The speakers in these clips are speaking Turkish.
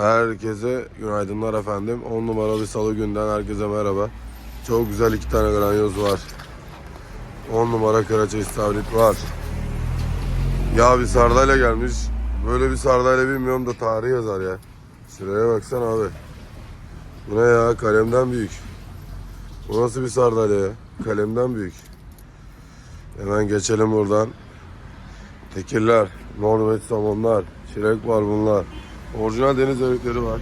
Herkese günaydınlar efendim. 10 numaralı salı günden herkese merhaba. Çok güzel iki tane granyoz var. 10 numara karaça istavrit var. Ya bir sardalya gelmiş. Böyle bir sardalya bilmiyorum da tarih yazar ya. Şuraya baksana abi. Bu ne ya? Kalemden büyük. Bu nasıl bir sardalya ya? Kalemden büyük. Hemen geçelim buradan. Tekirler, Norveç somonlar, çilek var bunlar. Orijinal deniz zevkleri var.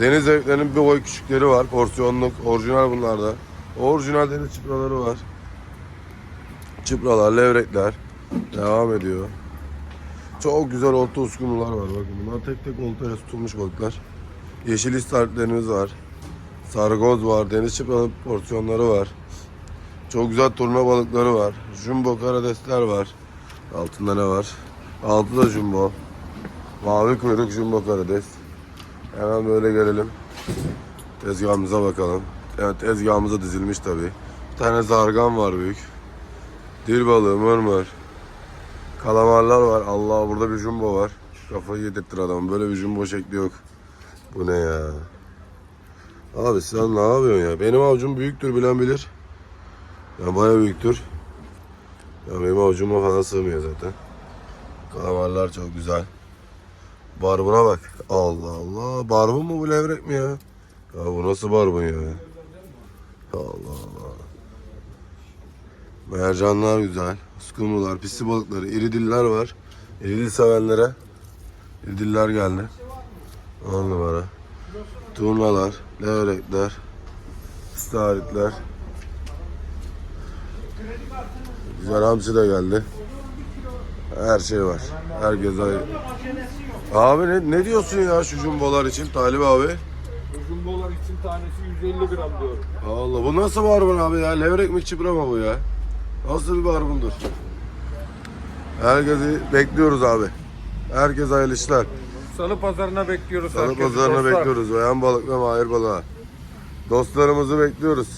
Deniz zevklerinin bir boy küçükleri var. Porsiyonluk, orijinal bunlarda. Orijinal deniz çıpraları var. Çıpralar, levrekler. Devam ediyor. Çok güzel olta uskumrular var. Bakın bunlar tek tek oltaya tutulmuş balıklar. Yeşil istavritlerimiz var. Sargoz var. Deniz çıpralı porsiyonları var. Çok güzel turna balıkları var. Jumbo karidesler var. Altında ne var? Altı da jumbo. Mavi kuyruk jumbo karides. Hemen böyle gelelim. Tezgahımıza bakalım. Evet tezgahımıza dizilmiş tabi. Bir tane zargan var büyük. Dil balığı mırmır. Kalamarlar var. Allah burada bir jumbo var. Kafayı yedirttir adam. Böyle bir jumbo şekli yok. Bu ne ya? Abi sen ne yapıyorsun ya? Benim avucum büyüktür bilen bilir. Ya baya büyüktür. Ya benim avucuma falan sığmıyor zaten. Kalamarlar çok güzel. Barbuna bak. Allah Allah. Barbun mu bu levrek mi ya? Ya bu nasıl barbun ya? Allah Allah. Mercanlar güzel. Uskumrular, pisi balıkları, iri diller var. İri dil sevenlere iri diller geldi. On numara. Turnalar, levrekler, istaritler. Güzel hamsi de geldi. Her şey var. Herkes ay. Abi ne, ne diyorsun ya şu jumbolar için Talip abi? Jumbolar için tanesi 150 gram diyorum. Allah bu nasıl barbun abi ya? Levrek mi çipra mı bu ya? Nasıl bir barbundur? Herkesi bekliyoruz abi. Herkes hayırlı işler. Salı pazarına bekliyoruz Salı herkesi pazarına dostlar. bekliyoruz. Bayan balık ve mahir balığa. Dostlarımızı bekliyoruz.